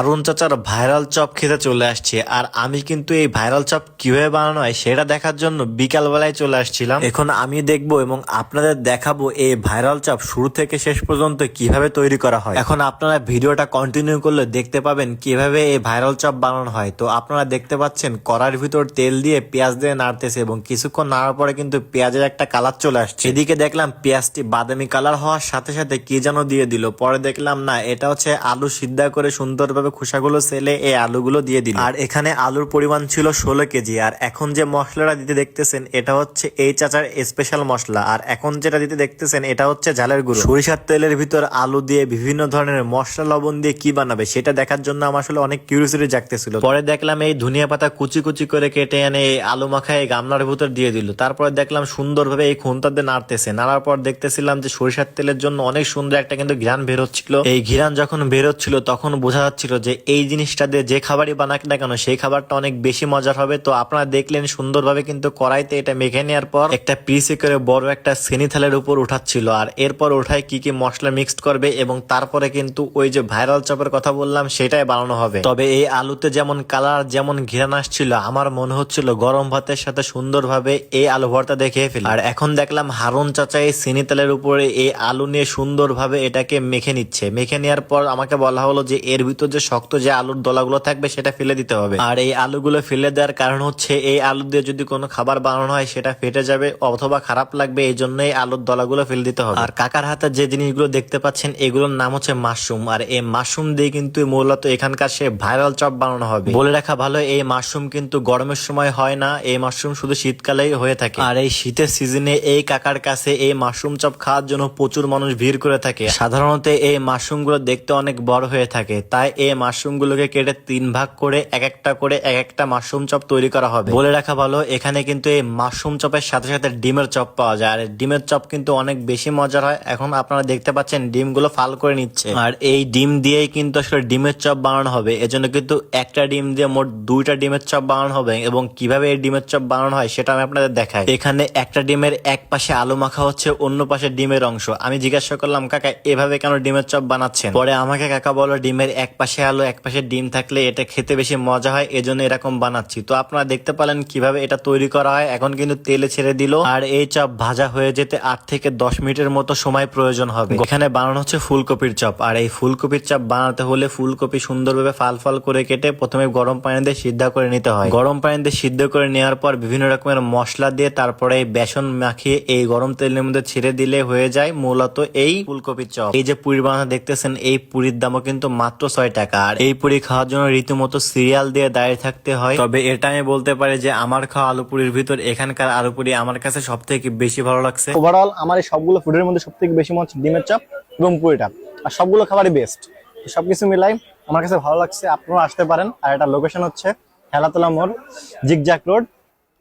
হারুন চাচার viral chop খেতে চলে আসছে, আর আমি কিন্তু এই ভাইরাল চপ কীভাবে বানানো হয় সেটা দেখার জন্য বিকাল বেলায় চলে আসছিলাম। এখন আমি দেখব এবং আপনাদের দেখাবো এই ভাইরাল চপ শুরু থেকে শেষ পর্যন্ত কীভাবে তৈরি করা হয়। এখন আপনারা ভিডিওটা কন্টিনিউ করলে দেখতে পাবেন কীভাবে এই ভাইরাল চপ বানানো হয়। তো আপনারা দেখতে পাচ্ছেন কড়ার ভিতর তেল দিয়ে পেঁয়াজ দিয়ে নাড়তেছে এবং কিছুক্ষণ নাড়ার পরে কিন্তু পেঁয়াজের একটা কালার চলে আসছে। এদিকে দেখলাম পেঁয়াজটি বাদামি কালার হওয়ার সাথে সাথে কি যেন দিয়ে দিল, পরে দেখলাম না, এটা হচ্ছে আলু সিদ্ধা করে সুন্দরভাবে খোসাগুলো সেলে এই আলুগুলো দিয়ে দিল। আর এখানে আলুর পরিমাণ ছিল ষোলো কেজি। আর এখন যে মশলাটা দিতে দেখতেছেন, এটা হচ্ছে এই চাচার স্পেশাল মশলা। আর এখন যেটা দিতে দেখতেছেন, এটা হচ্ছে ঝালের গুঁড়ো। সরিষার তেলের ভিতর আলু দিয়ে বিভিন্ন ধরনের মশলা লবণ দিয়ে কি বানাবে, সেটা দেখার জন্য আমার আসলে অনেক কিউরিয়াসিটি জাগতেছিল। পরে দেখলাম এই ধনিয়া পাতা কুচি কুচি করে কেটে এনে এই আলু মাখায় গামলার ভিতর দিয়ে দিল। তারপরে দেখলাম সুন্দরভাবে এই খুন্তার দিয়ে নাড়তেছে। নাড়ার পর দেখতেছিলাম যে সরিষার তেলের জন্য অনেক সুন্দর একটা কিন্তু ঘ্রাণ বেরোচ্ছিল এই ঘ্রাণ যখন বেরোচ্ছিল তখন বোঝা যাচ্ছিল যে, এই জিনিসটা দিয়ে যে খাবারই বানাক না কেন, সেই খাবারটা অনেক বেশি মজার হবে। তো আপনারা দেখলেন সুন্দরভাবে কিন্তু কড়াইতে এটা মেখে নেওয়ার পর একটা পিসে করে বড় একটা শ্রেণি থালের উপর উঠাচ্ছিল। আর এরপর ওঠায় কি কি মশলা মিক্সড করবে এবং তারপরে কিন্তু ওই যে ভাইরাল চপের কথা বললাম, সেটাই বানানো হবে। তবে এই আলুতে যেমন কালার যেমন ঘিরান আসছিল, আমার মনে হচ্ছিল গরম ভাতের সাথে সুন্দরভাবে এই আলু ভর্তা দেখে ফেলি। আর এখন দেখলাম হারুন চাচা এই চিনি তেলের উপরে এই আলু নিয়ে সুন্দরভাবে এটাকে মেখে নিচ্ছে। মেখে নেওয়ার পর আমাকে বলা হলো যে, এর ভিতর যে শক্ত যে আলুর দলাগুলো থাকবে সেটা ফেলে দিতে হবে। আর এই আলুগুলো ফেলে দেওয়ার কারণ হচ্ছে এই আলু দিয়ে যদি কোনো খাবার বানানো হয় সেটা ফেটে যাবে অথবা খারাপ লাগবে এই জন্য এই আলুর দলাগুলো ফেলে দিতে হবে। আর কাকার হাতে যে জিনিসগুলো দেখতে পাচ্ছেন, এগুলোর নাম হচ্ছে মাশরুম। আর এই মাশরুম দিয়ে কিন্তু মূলত এখানকার সে ভাইরাল চপ বানানো হবে। বলে রাখা ভালো, এই মাশরুম কিন্তু গরমের সময় হয় না, এই মাশরুম শুধু শীতকালেই হয়ে থাকে। আর এই শীতের সিজনে এই কাকার কাছে এই মাশরুম চপ খাওয়ার জন্য প্রচুর মানুষ ভিড় করে থাকে। সাধারণত এই মাশরুমগুলো দেখতে অনেক বড় হয়ে থাকে, তাই এই মাশরুম গুলোকে কেটে তিন ভাগ করে এক একটা করে এক একটা মাশরুম চপ তৈরি করা হবে। বলে রাখা ভালো, এখানে কিন্তু এই মাশরুম চপের সাথে সাথে ডিমের চপ পাওয়া যায়। আর ডিমের চপ কিন্তু অনেক বেশি মজার হয়। এখন আপনারা দেখতে পাচ্ছেন ডিমগুলো ফাল করে নিচ্ছে। আর এই ডিম দিয়েই কিন্তু আসলে ডিমের চপ বানানো হবে। এজন্য কিন্তু একটা ডিম দিয়ে মোট দুইটা ডিমের চপ বানানো হবে। এবং কীভাবে এই ডিমের চপ বানানো হয় সেটা আমি আপনাদের দেখাই। এখানে একটা ডিমের এক পাশে আলু মাখা হচ্ছে, অন্য পাশে ডিমের অংশ। আমি জিজ্ঞাসা করলাম, কাকা, এভাবে কেন ডিমের চপ বানাচ্ছেন? পরে আমাকে কাকা বলো ডিমের এক পাশে আলু এক পাশে ডিম থাকলে এটা খেতে বেশি মজা হয়, এজন্য এরকম বানাচ্ছি। তো আপনারা দেখতে পেলেন কীভাবে এটা তৈরি করা হয়। এখন কিন্তু তেলে ছেড়ে দিল। আর এই চপ ভাজা হয়ে যেতে আট থেকে দশ মিনিটের মতো সময় প্রয়োজন হবে। এখানে বানানো হচ্ছে ফুলকপির চপ। আর এই ফুলকপির চপ বানাতে হলে ফুলকপি সুন্দরভাবে ফাল ফাল করে কেটে প্রথমে গরম পানি দিয়ে সিদ্ধ করে নিতে হয়। গরম পানি দিয়ে সিদ্ধ করে নেওয়ার পর বিভিন্ন রকমের মশলা দিয়ে তারপরে বেসন মাখিয়ে এই গরম তেলের মধ্যে ছেড়ে দিলে হয়ে যায় মূলত এই ফুলকপির চপ। এই যে পুরি বানানো দেখতেছেন, এই পুরীর দামও কিন্তু মাত্র ছয় টাকা। আর এই পুরি খাওয়ার জন্য রীতিমতো সিরিয়াল দিয়ে দাঁড়িয়ে থাকতে হয়। তবে এটা আমি বলতে পারি যে আমার খাওয়া আলু পুরির ভিতর এখানকার আলু পুরি আমার কাছে সব থেকে বেশি ভালো লাগছে। ওভারঅল আমার এই সবগুলো ফুডের মধ্যে সব থেকে বেশি মনে ডিমের চপ এবং পুরিটা। আর সবগুলো খাবারই বেস্ট সবকিছু মিলাই আমার কাছে ভালো লাগছে আপনারা আসতে পারেন। আর এটা লোকেশন হচ্ছে খেলাতলা মোড় জিগজাক রোড।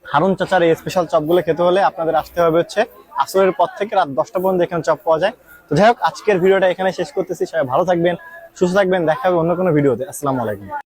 হারুন চাচার এই স্পেশাল চপগুলো খেতে হলে আপনাদের আসতে হবে হচ্ছে আসরের পর থেকে রাত দশটা পর্যন্ত এখানে চপ পাওয়া যায়। তো যাই হোক, আজকের ভিডিওটা এখানে শেষ করতেছি। সবাই ভালো থাকবেন সুস্থ থাকবেন দেখা হবে অন্য কোনো ভিডিওতে। আসসালামু আলাইকুম।